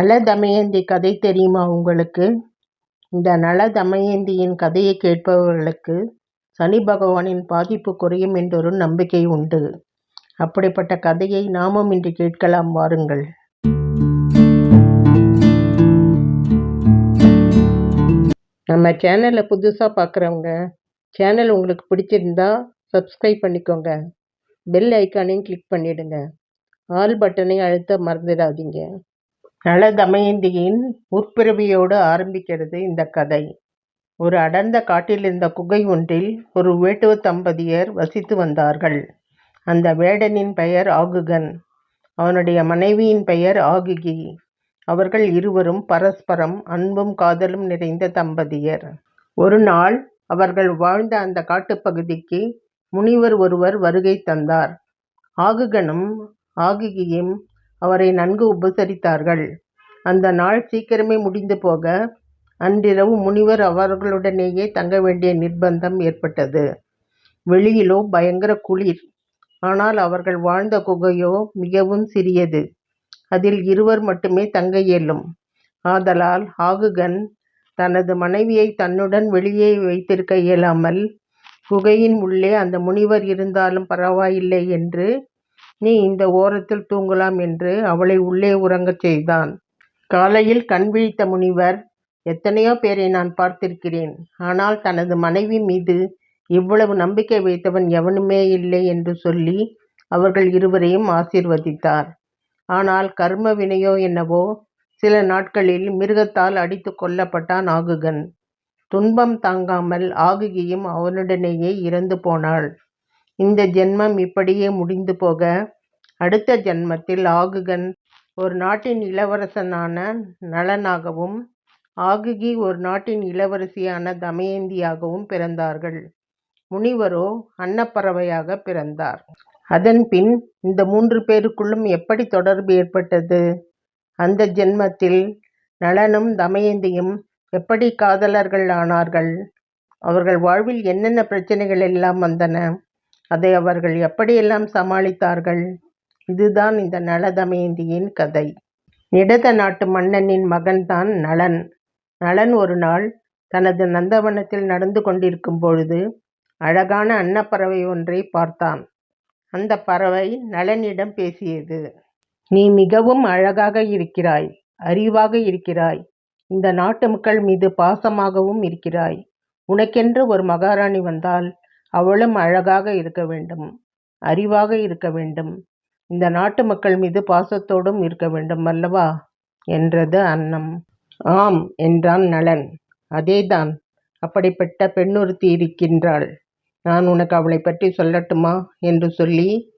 நல தமயந்தி கதை தெரியுமா உங்களுக்கு? இந்த நல தமயந்தியின் கதையை கேட்பவர்களுக்கு சனி பகவானின் பாதிப்பு குறையும் என்றொரு நம்பிக்கை உண்டு. அப்படிப்பட்ட கதையை நாமும் இன்று கேட்கலாம் வாருங்கள். நம்ம சேனலை புதுசாக பார்க்குறவங்க, சேனல் உங்களுக்கு பிடிச்சிருந்தா சப்ஸ்கிரைப் பண்ணிக்கோங்க. பெல் ஐகானையும் கிளிக் பண்ணிவிடுங்க ஆல் பட்டனை அழுத்த மறந்துடாதீங்க. நல தமயந்தியின் முற்பிறவியோடு ஆரம்பிக்கிறது இந்தக் கதை. ஒரு அடர்ந்த காட்டிலிருந்த குகை ஒன்றில் ஒரு வேட்டுவத் தம்பதியர் வசித்து வந்தார்கள். அந்த வேடனின் பெயர் ஆகுகன். அவனுடைய மனைவியின் பெயர் ஆகுகி. அவர்கள் இருவரும் பரஸ்பரம் அன்பும் காதலும் நிறைந்த தம்பதியர். ஒரு நாள் அவர்கள் வாழ்ந்த அந்தக் காட்டுப்பகுதிக்கு முனிவர் ஒருவர் வருகை தந்தார். ஆகுகனும் ஆகுகியும் அவரை நன்கு உபசரித்தார்கள். அந்த நாள் சீக்கிரமே முடிந்து போக, அன்றிரவு முனிவர் அவர்களுடனேயே தங்க வேண்டிய நிர்பந்தம் ஏற்பட்டது. வெளியிலோ பயங்கர குளிர். ஆனால் அவர்கள் வாழ்ந்த குகையோ மிகவும் சிறியது. அதில் இருவர் மட்டுமே தங்க இயலும். ஆதலால் ஆகுகன் தனது மனைவியை தன்னுடன் வெளியே வைத்திருக்க இயலாமல், குகையின் உள்ளே அந்த முனிவர் இருந்தாலும் பரவாயில்லை என்று, நீ இந்த ஓரத்தில் தூங்கலாம் என்று அவளை உள்ளே உறங்கச் செய்தான். காலையில் கண் விழித்த முனிவர், எத்தனையோ பேரை நான் பார்த்திருக்கிறேன். ஆனால் தனது மனைவி மீது இவ்வளவு நம்பிக்கை வைத்தவன் எவனுமே இல்லை என்று சொல்லி அவர்கள் இருவரையும் ஆசீர்வதித்தார். ஆனால் கர்ம வினையோ என்னவோ, சில நாட்களில் மிருகத்தால் அடித்துக் கொல்லப்பட்டான் ஆகுகன். துன்பம் தாங்காமல் ஆகுகியும் அவனுடனேயே இறந்து போனாள். இந்த ஜென்மம் இப்படியே முடிந்து போக, அடுத்த ஜென்மத்தில் ஆகுகன் ஒரு நாட்டின் இளவரசனான நளனாகவும், ஆகுகி ஒரு நாட்டின் இளவரசியான தமயந்தியாகவும் பிறந்தார்கள். முனிவரோ அன்னப்பறவையாகப் பிறந்தார். அதன்பின் இந்த மூன்று பேருக்குள்ளும் எப்படி தொடர்பு ஏற்பட்டது? அந்த ஜென்மத்தில் நளனும் தமயந்தியும் எப்படி காதலர்கள் ஆனார்கள்? அவர்கள் வாழ்வில் என்னென்ன பிரச்சனைகள் எல்லாம் வந்தன? அதை அவர்கள் எப்படியெல்லாம் சமாளித்தார்கள்? இதுதான் இந்த நல தமயந்தியின் கதை. நிடத நாட்டு மன்னனின் மகன்தான் நளன். நளன் ஒரு நாள் தனது நந்தவனத்தில் நடந்து கொண்டிருக்கும் பொழுது, அழகான அன்னப்பறவை ஒன்றை பார்த்தான். அந்த பறவை நளனிடம் பேசியது. நீ மிகவும் அழகாக இருக்கிறாய். அறிவாக இருக்கிறாய். இந்த நாட்டு மக்கள் மீது பாசமாகவும் இருக்கிறாய். உனக்கென்று ஒரு மகாராணி வந்தால் அவளும் அழகாக இருக்க வேண்டும். அறிவாக இருக்க வேண்டும். இந்த நாட்டு மக்கள் மீது பாசத்தோடும் இருக்க வேண்டும் அல்லவா? என்றது அன்னம். ஆம் என்றான் நளன். அதேதான். அப்படிப்பட்ட பெண்ணொருத்தி இருக்கின்றாள். நான் உனக்கு அவளைப் பற்றி சொல்லட்டுமா? என்று சொல்லி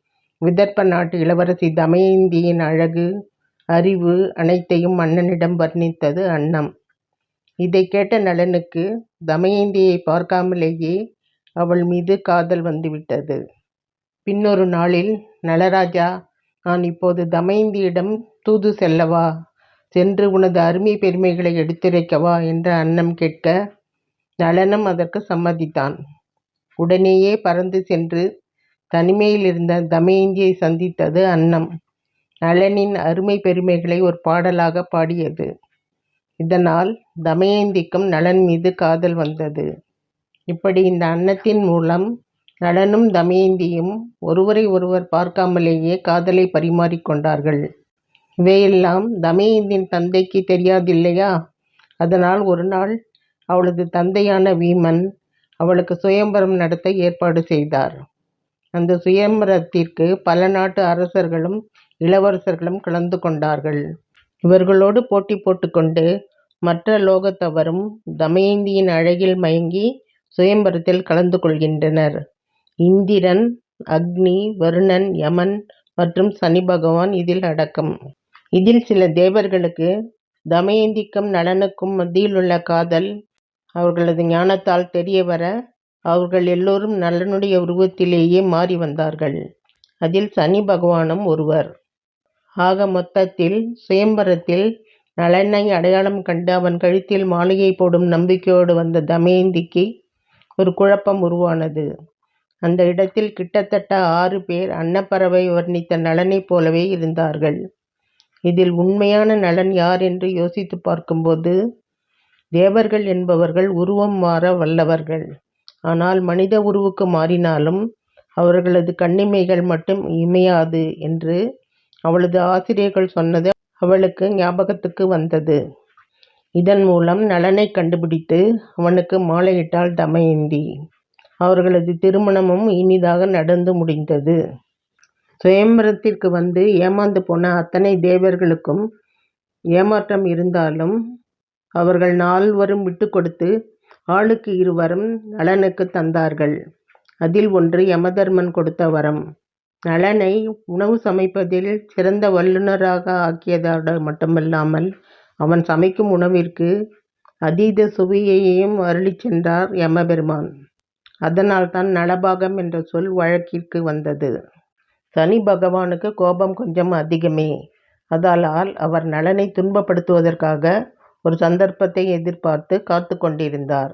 விதர்ப்ப நாட்டு இளவரசி தமயந்தியின் அழகு, அறிவு அனைத்தையும் மன்னனிடம் வர்ணித்தது அன்னம். இதைக் கேட்ட நலனுக்கு தமயந்தியை பார்க்காமலேயே அவள் மீது காதல் வந்துவிட்டது. பின்னொரு நாளில் நளராஜா, நான் இப்போது தமயந்தியிடம் தூது செல்லவா? சென்று உனது அருமை பெருமைகளை எடுத்துரைக்கவா? என்று அன்னம் கேட்க, நளனும் அதற்கு சம்மதித்தான். உடனேயே பறந்து சென்று தனிமையில் இருந்த தமயந்தியை சந்தித்தது அன்னம். நளனின் அருமை பெருமைகளை ஒரு பாடலாகப் பாடியது. இதனால் தமயந்திக்கும் நளன் மீது காதல் வந்தது. இப்படி இந்த அன்னத்தின் மூலம் நளனும் தமயந்தியும் ஒருவரை ஒருவர் பார்க்காமலேயே காதலைப் பரிமாறிக் கொண்டார்கள். இவையெல்லாம் தமயந்தியின் தந்தைக்குத் தெரியாதில்லையா? அதனால் ஒரு நாள் அவளது தந்தையான வீமன் அவளுக்கு சுயம்வரம் நடத்த ஏற்பாடு செய்தார். அந்த சுயம்வரத்திற்கு பல நாட்டு அரசர்களும் இளவரசர்களும் கலந்து கொண்டார்கள். இவர்களோடு போட்டி போட்டுக்கொண்டு மற்ற லோகத்தவரும் தமயந்தியின் அழகில் மயங்கி சுயம்பரத்தில் கலந்து கொள்கின்றனர். இந்திரன், அக்னி, வருணன், யமன் மற்றும் சனி பகவான் இதில் அடக்கம். இதில் சில தேவர்களுக்கு தமயந்திக்கும் நளனுக்கும் மத்தியிலுள்ள காதல் அவர்களது ஞானத்தால் தெரியவர, அவர்கள் எல்லோரும் நளனுடைய உருவத்திலேயே மாறி வந்தார்கள். அதில் சனி பகவானும் ஒருவர். ஆக மொத்தத்தில் சுயம்பரத்தில் நளனை அடையாளம் கண்டு அவன் கழுத்தில் மாலையை போடும் நம்பிக்கையோடு வந்த தமயந்திக்கு ஒரு குழப்பம் உருவானது. அந்த இடத்தில் கிட்டத்தட்ட ஆறு பேர் அன்னப்பறவை வர்ணித்த நளனைப் போலவே இருந்தார்கள். இதில் உண்மையான நலன் யார் என்று யோசித்துப் பார்க்கும்போது தேவர்கள் என்பவர்கள் உருவம் மாற வல்லவர்கள். ஆனால் மனித உருவுக்கு மாறினாலும் அவர்களது கண்ணிமைகள் மட்டும் இமையாது என்று அவளது ஆசிரியர்கள் சொன்னது அவளுக்கு ஞாபகத்துக்கு வந்தது. இதன் மூலம் நளனைக் கண்டுபிடித்து அவனுக்கு மாலையிட்டாள் தமயந்தி. அவர்களது திருமணமும் இனிதாக நடந்து முடிந்தது. சுயம்வரத்திற்கு வந்து ஏமாந்து போன அத்தனை தேவர்களுக்கும் ஏமாற்றம் இருந்தாலும் அவர்கள் நால்வரும் விட்டுக்கொடுத்து ஆளுக்கு இரு வரம் நளனுக்குத் தந்தார்கள். அதில் ஒன்று யமதர்மன் கொடுத்த வரம். நளனை உணவு சமைப்பதில் சிறந்த வல்லுநராக ஆக்கியதோடு மட்டுமல்லாமல் அவன் சமைக்கும் உணவிற்கு அதீத சுவையையும் அருளிச் சென்றார் யமபெருமான். அதனால்தான் நளபாகம் என்ற சொல் வழக்கிற்கு வந்தது. சனி பகவானுக்கு கோபம் கொஞ்சம் அதிகமே. அதனால் அவர் நலனை துன்பப்படுத்துவதற்காக ஒரு சந்தர்ப்பத்தை எதிர்பார்த்து காத்து கொண்டிருந்தார்.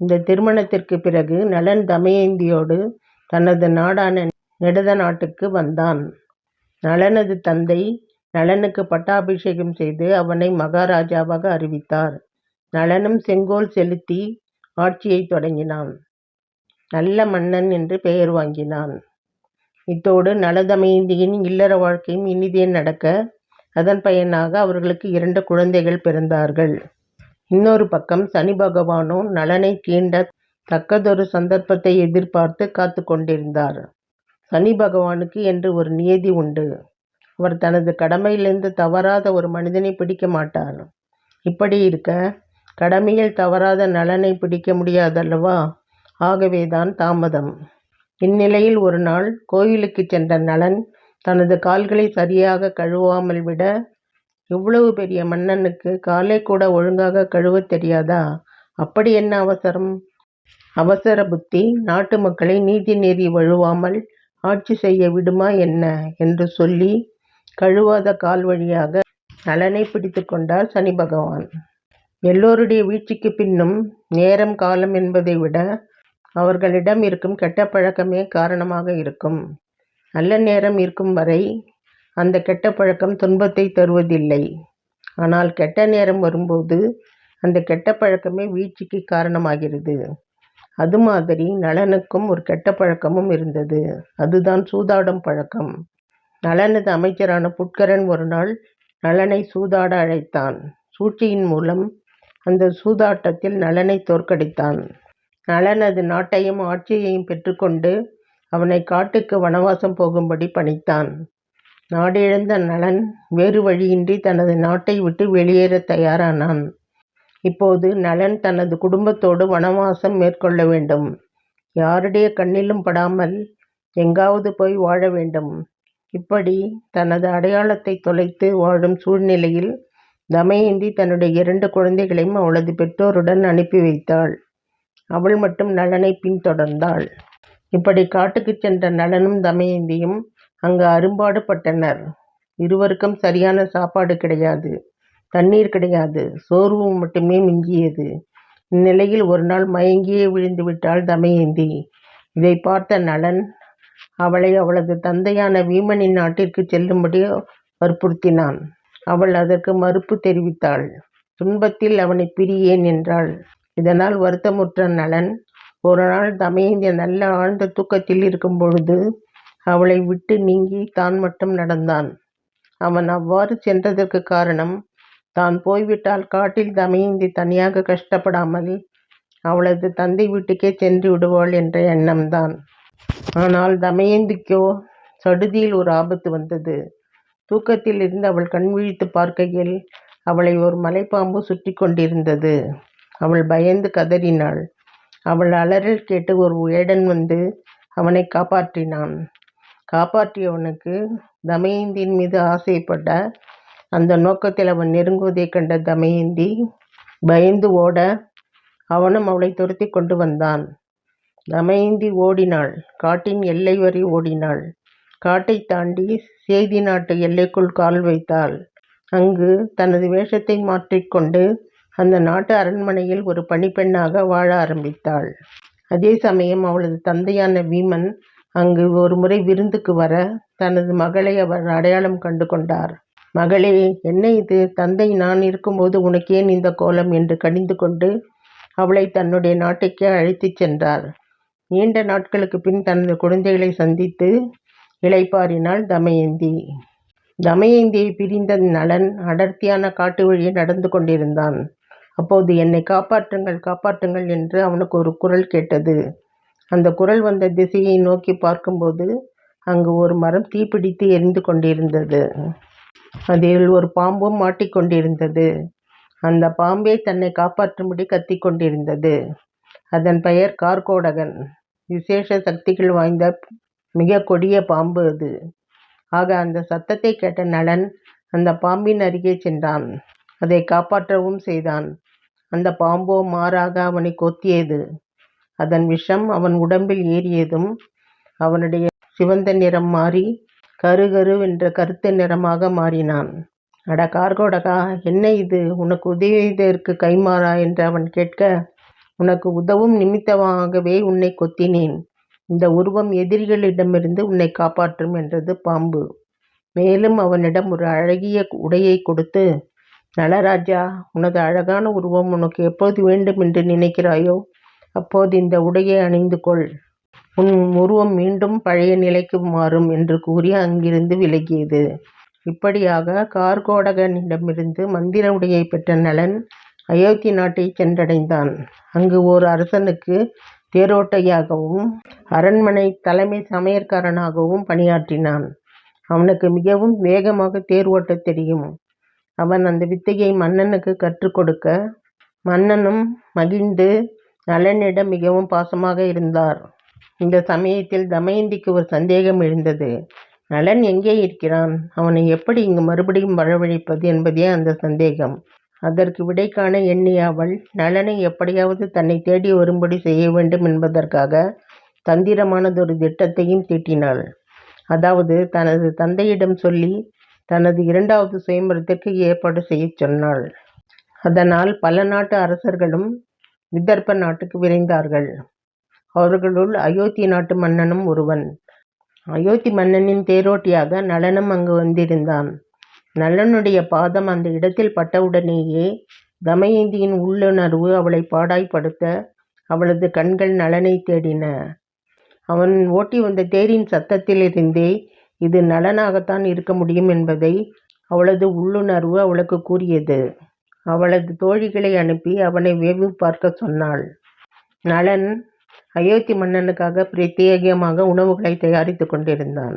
இந்த திருமணத்திற்கு பிறகு நலன் தமயந்தியோடு தனது நாடான நெடுத நாட்டுக்கு வந்தான். நலனது தந்தை நளனுக்கு பட்டாபிஷேகம் செய்து அவனை மகாராஜாவாக அறிவித்தார். நளனும் செங்கோல் செலுத்தி ஆட்சியைத் தொடங்கினான். நல்ல மன்னன் என்று பெயர் வாங்கினான். இத்தோடு நள தமயந்தியின் இல்லற வாழ்க்கையும் இனிதே நடக்க அதன் பயனாக அவர்களுக்கு இரண்டு குழந்தைகள் பிறந்தார்கள். இன்னொரு பக்கம் சனி பகவானோ நளனைத் தீண்டத் தக்கதொரு சந்தர்ப்பத்தை எதிர்பார்த்துக் காத்துக் கொண்டிருந்தார். சனி பகவானுக்கு என்று ஒரு நியதி உண்டு. அவர் தனது கடமையிலிருந்து தவறாத ஒரு மனிதனை பிடிக்க மாட்டார். இப்படி இருக்க கடமையில் தவறாத நலனை பிடிக்க முடியாதல்லவா? ஆகவேதான் தாமதம். இந்நிலையில் ஒரு நாள் கோயிலுக்கு சென்ற நலன் தனது கால்களை சரியாக கழுவாமல் விட இவ்வளவு பெரிய மன்னனுக்கு காலே கூட ஒழுங்காக கழுவத் தெரியாதா? அப்படி என்ன அவசரம்? அவசர புத்தி நாட்டு மக்களை நீதி நெறி வழுவாமல் ஆட்சி செய்ய விடுமா என்ன? என்று சொல்லி கழுவாத கால் வழியாக நலனை பிடித்து கொண்டார் சனி பகவான். எல்லோருடைய வீழ்ச்சிக்கு பின்னும் நேரம் காலம் என்பதை விட அவர்களிடம் இருக்கும் கெட்ட பழக்கமே காரணமாக இருக்கும். நல்ல நேரம் இருக்கும் வரை அந்த கெட்ட பழக்கம் துன்பத்தை தருவதில்லை. ஆனால் கெட்ட நேரம் வரும்போது அந்த கெட்ட பழக்கமே வீழ்ச்சிக்கு காரணமாகிறது. அது மாதிரி நலனுக்கும் ஒரு கெட்ட பழக்கமும் இருந்தது. அதுதான் சூதாடும் பழக்கம். நளனது அமைச்சரான புட்கரன் ஒருநாள் நளனைச் சூதாட அழைத்தான். சூழ்ச்சியின் மூலம் அந்தச் சூதாட்டத்தில் நளனைத் தோற்கடித்தான். நளனது நாட்டையும் ஆட்சியையும் பெற்றுக்கொண்டு அவனை அவனைக் காட்டுக்கு வனவாசம் போகும்படி பணித்தான். நாடிழந்த நளன் வேறு வழியின்றி தனது நாட்டை விட்டு வெளியேறத் தயாரானான். இப்போது நளன் தனது குடும்பத்தோடு வனவாசம் மேற்கொள்ள வேண்டும். யாருடைய கண்ணிலும் படாமல் எங்காவது போய் வாழ வேண்டும். இப்படி தனது அடையாளத்தை தொலைத்து வாழும் சூழ்நிலையில் தமயந்தி தன்னுடைய இரண்டு குழந்தைகளையும் அவளது பெற்றோருடன் அனுப்பி வைத்தாள். அவள் மட்டும் நளனைப் பின் தொடர்ந்தாள். இப்படிக் காட்டுக்குச் சென்ற நளனும் தமயந்தியும் அங்கு அரும்பாடு பட்டனர். இருவருக்கும் சரியான சாப்பாடு கிடையாது. தண்ணீர் கிடையாது. சோர்வு மட்டுமே மிஞ்சியது. இந்நிலையில் ஒரு நாள் மயங்கியே விழுந்து விட்டாள் தமயந்தி. இதை பார்த்த நளன் அவளை அவளது தந்தையான வீமனின் நாட்டிற்குச் செல்லும்படி வற்புறுத்தினான். அவள் அதற்கு மறுப்பு தெரிவித்தாள். துன்பத்தில் அவனைப் பிரியேன் என்றாள். இதனால் வருத்தமுற்ற நளன் ஒருநாள் தமயந்தி நல்ல ஆழ்ந்த தூக்கத்தில் இருக்கும்பொழுது அவளை விட்டு நீங்கித் தான் மட்டும் நடந்தான். அவன் அவ்வாறு சென்றதற்குக் காரணம் தான் போய்விட்டால் காட்டில் தமயந்தி தனியாகக் கஷ்டப்படாமல் அவளது தந்தை வீட்டுக்கே சென்று விடுவாள் என்ற எண்ணம்தான். ஆனால் தமயந்திக்கோ சடுதியில் ஒரு ஆபத்து வந்தது. தூக்கத்தில் இருந்து அவள் கண் விழித்துப் பார்க்கையில் அவளை ஒரு மலைப்பாம்பு சுற்றிக் கொண்டிருந்தது. அவள் பயந்து கதறினாள். அவள் அலறல் கேட்டு ஒரு வேடன் வந்து அவனைக் காப்பாற்றினான். காப்பாற்றியவனுக்கு தமயந்தியின் மீது ஆசைப்பட அந்த நோக்கத்தில் அவன் நெருங்குவதைக் கண்ட தமயந்தி பயந்து ஓட அவனும் அவளைத் துரத்திக் கொண்டு வந்தான். தமயந்தி ஓடினாள். காட்டின் எல்லை வரை ஓடினாள். காட்டைத் தாண்டி சேதி நாட்டு எல்லைக்குள் கால் வைத்தாள். அங்கு தனது வேஷத்தை மாற்றிக் கொண்டு அந்த நாட்டு அரண்மனையில் ஒரு பணிப்பெண்ணாக வாழ ஆரம்பித்தாள். அதே சமயம் அவளது தந்தையான வீமன் அங்கு ஒருமுறை விருந்துக்கு வர தனது மகளை அவர் அடையாளம் கண்டு கொண்டார். மகளே என்ன இது தந்தை நான் இருக்கும்போது உனக்கேன் இந்த கோலம் என்று கடிந்து கொண்டு அவளை தன்னுடைய நாட்டுக்கே அழைத்துச் சென்றார் நீண்ட நாட்களுக்கு பின் தனது குழந்தைகளை சந்தித்து இளைப்பாறினாள் தமயந்தி. தமயந்தியை பிரிந்த நலன் அடர்த்தியான காட்டு வழியே நடந்து கொண்டிருந்தான். அப்போது என்னை காப்பாற்றுங்கள் காப்பாற்றுங்கள் என்று அவனுக்கு ஒரு குரல் கேட்டது. அந்த குரல் வந்த திசையை நோக்கி பார்க்கும்போது அங்கு ஒரு மரம் தீப்பிடித்து எரிந்து கொண்டிருந்தது. அதில் ஒரு பாம்பும் மாட்டிக்கொண்டிருந்தது. அந்த பாம்பே தன்னை காப்பாற்றும்படி கத்திக் கொண்டிருந்தது அதன் பெயர் கார்கோடகன். விசேஷ சக்திகள் வாய்ந்த மிக கொடிய பாம்பு அது. ஆக அந்த சத்தத்தை கேட்ட நலன் அந்த பாம்பின் அருகே சென்றான். அதை காப்பாற்றவும் செய்தான். அந்த பாம்போ மாறாக அவனை கொத்தியது. அதன் விஷம் அவன் உடம்பில் ஏறியதும் அவனுடைய சிவந்த நிறம் மாறி கருகருவென்ற கருத்த நிறமாக மாறினான். அட கார்கோடகா என்ன இது? உனக்கு உதவியதற்கு கைமாறா? என்று அவன் கேட்க உனக்கு உதவும் நிமித்தமாகவே உன்னை கொத்தினேன். இந்த உருவம் எதிரிகளிடமிருந்து உன்னை காப்பாற்றும் என்றது பாம்பு. மேலும் அவனிடம் ஒரு அழகிய உடையை கொடுத்து நளராஜா உனது அழகான உருவம் உனக்கு எப்போது வேண்டும் என்று நினைக்கிறாயோ அப்போது இந்த உடையை அணிந்து கொள். உன் உருவம் மீண்டும் பழைய நிலைக்கு மாறும் என்று கூறி அங்கிருந்து விலகியது. இப்படியாக கார்கோடகனிடமிருந்து மந்திர உடையை பெற்ற நலன் அயோத்தி நாட்டை சென்றடைந்தான். அங்கு ஓர் அரசனுக்கு தேரோட்டையாகவும் அரண்மனை தலைமை சமையற்காரனாகவும் பணியாற்றினான். அவனுக்கு மிகவும் வேகமாக தேர் ஓட்டத் தெரியும். அவன் அந்த வித்தையை மன்னனுக்கு கற்றுக் கொடுக்க மன்னனும் மகிழ்ந்து நலனிடம் மிகவும் பாசமாக இருந்தார். இந்த சமயத்தில் தமயந்திக்கு ஒரு சந்தேகம் எழுந்தது. நலன் எங்கே இருக்கிறான்? அவனை எப்படி இங்கு மறுபடியும் வரவழைப்பது என்பதே அந்த சந்தேகம். அதற்கு விடை காண எண்ணிய அவள் நலனை எப்படியாவது தன்னை தேடி வரும்படி செய்ய வேண்டும் என்பதற்காக தந்திரமானதொரு திட்டத்தையும் தீட்டினாள். அதாவது தனது தந்தையிடம் சொல்லி தனது இரண்டாவது சுயம்பரத்திற்கு ஏற்பாடு செய்யச் சொன்னாள். அதனால் பல நாட்டு அரசர்களும் விதர்ப்ப நாட்டுக்கு விரைந்தார்கள். அவர்களுள் அயோத்தி நாட்டு மன்னனும் ஒருவன். அயோத்தி மன்னனின் தேரோட்டியாக நலனும் அங்கு வந்திருந்தான். நலனுடைய பாதம் அந்த இடத்தில் பட்டவுடனேயே தமயந்தியின் உள்ளுணர்வு அவளை பாடாய்ப்படுத்த அவளது கண்கள் நலனை தேடின. அவன் ஓட்டி வந்த தேரின் சத்தத்திலிருந்தே இது நலனாகத்தான் இருக்க முடியும் என்பதை அவளது உள்ளுணர்வு அவளுக்கு கூறியது. அவளது தோழிகளை அனுப்பி அவனை வேவு பார்க்க சொன்னாள். நலன் அயோத்தி மன்னனுக்காக பிரத்யேகமாக உணவுகளை தயாரித்து கொண்டிருந்தான்.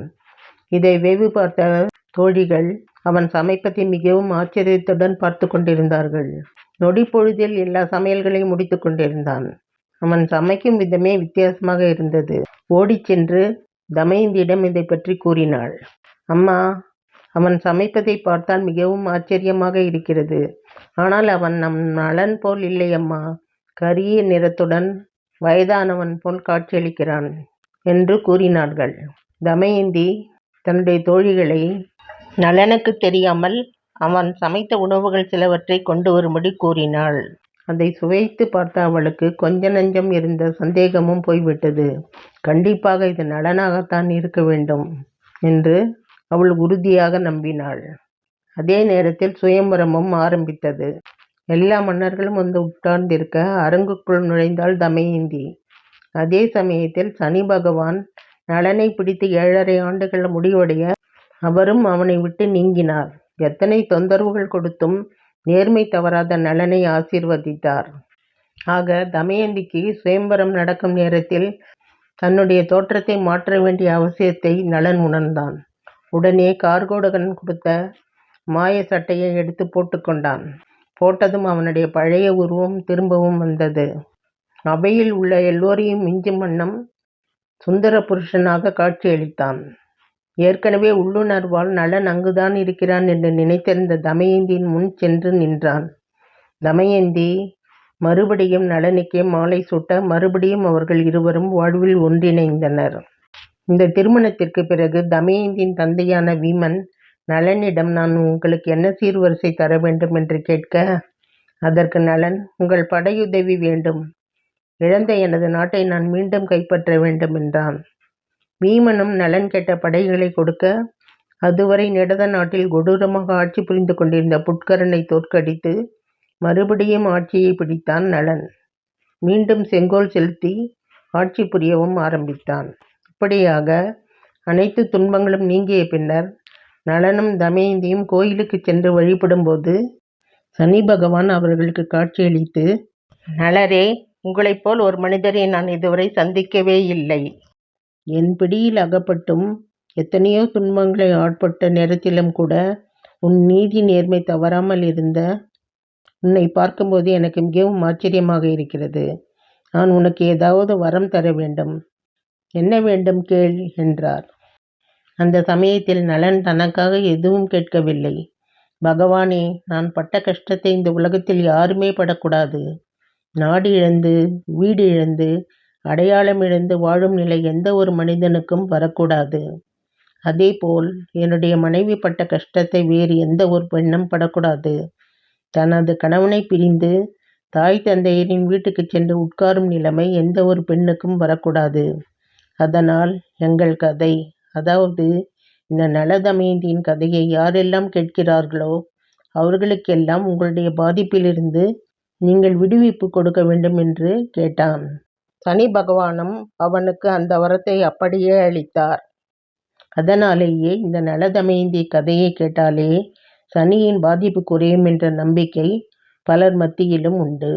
இதை வேவு பார்த்த தோழிகள் அவன் சமைப்பதை மிகவும் ஆச்சரியத்துடன் பார்த்து கொண்டிருந்தார்கள். நொடி பொழுதில் எல்லா சமையல்களையும் முடித்து கொண்டிருந்தான். அவன் சமைக்கும் விதமே வித்தியாசமாக இருந்தது. ஓடிச் சென்று தமயந்தியிடம் இதை பற்றி கூறினாள். அம்மா அவன் சமைப்பதை பார்த்தால் மிகவும் ஆச்சரியமாக இருக்கிறது. ஆனால் அவன் நம் நலன் போல் இல்லை அம்மா. கரிய நிறத்துடன் வயதானவன் போல் காட்சியளிக்கிறான் என்று கூறினார்கள். தமயந்தி தன்னுடைய தோழிகளை நலனுக்கு தெரியாமல் அவன் சமைத்த உணவுகள் சிலவற்றை கொண்டு வரும்படி கூறினாள். அதை சுவைத்து பார்த்த அவளுக்கு கொஞ்ச நஞ்சம் இருந்த சந்தேகமும் போய்விட்டது. கண்டிப்பாக இது நலனாகத்தான் இருக்க வேண்டும் என்று அவள் உறுதியாக நம்பினாள். அதே நேரத்தில் சுயம்பரமும் ஆரம்பித்தது. எல்லா மன்னர்களும் வந்து உட்கார்ந்திருக்க அரங்குக்குள் நுழைந்தாள் தமயந்தி. அதே சமயத்தில் சனி பகவான் நலனை பிடித்து ஏழரை ஆண்டுகள் முடிவடைய அவரும் அவனை விட்டு நீங்கினார். எத்தனை தொந்தரவுகள் கொடுத்தும் நேர்மை தவறாத நலனை ஆசீர்வதித்தார். ஆக தமயந்திக்கு சுயம்பரம் நடக்கும் நேரத்தில் தன்னுடைய தோற்றத்தை மாற்ற வேண்டிய அவசியத்தை நலன் உணர்ந்தான். உடனே கார்கோடகன் கொடுத்த மாய சட்டையை எடுத்து போட்டுக்கொண்டான் போட்டதும் அவனுடைய பழைய உருவம் திரும்பவும் வந்தது. அவையில் உள்ள எல்லோரையும் மிஞ்சும் வண்ணம் சுந்தர புருஷனாக காட்சியளித்தான். ஏற்கனவே உள்ளுணர்வால் நலன் அங்குதான் இருக்கிறான் என்று நினைத்திருந்த தமயந்தியின் முன் சென்று நின்றான். தமயந்தி மறுபடியும் நலனுக்கே மாலை சூட்ட மறுபடியும் அவர்கள் இருவரும் வாழ்வில் ஒன்றிணைந்தனர். இந்த திருமணத்திற்கு பிறகு தமயந்தியின் தந்தையான வீமன் நலனிடம் நான் உங்களுக்கு என்ன சீர்வரிசை தர வேண்டும் என்று கேட்க அதற்கு நலன் உங்கள் படையுதவி வேண்டும். இழந்த எனது நாட்டை நான் மீண்டும் கைப்பற்ற வேண்டும் என்றான். வீமனும் நலன் கேட்ட படைகளை கொடுக்க அதுவரை நெடத நாட்டில் கொடூரமாக ஆட்சி புரிந்து கொண்டிருந்த புட்கரனை தோற்கடித்து மறுபடியும் ஆட்சியை பிடித்தான் நலன் மீண்டும் செங்கோல் செலுத்தி ஆட்சி புரியவும் ஆரம்பித்தான். இப்படியாக அனைத்து துன்பங்களும் நீங்கிய பின்னர் நலனும் தமயந்தியும் கோயிலுக்கு சென்று வழிபடும்போது சனி பகவான் அவர்களுக்கு காட்சியளித்து நளரே உங்களைப் போல் ஒரு மனிதரை நான் இதுவரை சந்திக்கவே இல்லை. என் பிடியில் அகப்பட்டும் எத்தனையோ துன்பங்களை ஆட்பட்ட நேரத்திலும் கூட உன் நீதி நேர்மை தவறாமல் இருந்த உன்னை பார்க்கும்போது எனக்கு மிகவும் ஆச்சரியமாக இருக்கிறது. நான் உனக்கு ஏதாவது வரம் தர வேண்டும். என்ன வேண்டும் கேள் என்றார். அந்த சமயத்தில் நலன் தனக்காக எதுவும் கேட்கவில்லை. பகவானே நான் பட்ட கஷ்டத்தை இந்த உலகத்தில் யாருமே படக்கூடாது. நாடு இழந்து வீடு இழந்து அடையாளம் இழந்து வாழும் நிலை எந்த ஒரு மனிதனுக்கும் வரக்கூடாது. அதேபோல் என்னுடைய மனைவி பட்ட கஷ்டத்தை வேறு எந்த ஒரு பெண்ணும் படக்கூடாது. தனது கணவனைப் பிரிந்து தாய் தந்தையரின் வீட்டுக்குச் சென்று உட்காரும் நிலைமை எந்த ஒரு பெண்ணுக்கும் வரக்கூடாது. அதனால் எங்கள் கதை அதாவது இந்த நள தமயந்தியின் கதையை யாரெல்லாம் கேட்கிறார்களோ அவர்களுக்கெல்லாம் உங்களுடைய பாதிப்பிலிருந்து நீங்கள் விடுவிப்பு கொடுக்க வேண்டும் என்று கேட்டான். சனி பகவானும் அவனுக்கு அந்த வரத்தை அப்படியே அளித்தார். அதனாலேயே இந்த நலதமயந்தி கதையை கேட்டாலே சனியின் பாதிப்பு குறையும் என்ற நம்பிக்கை பலர் மத்தியிலும் உண்டு.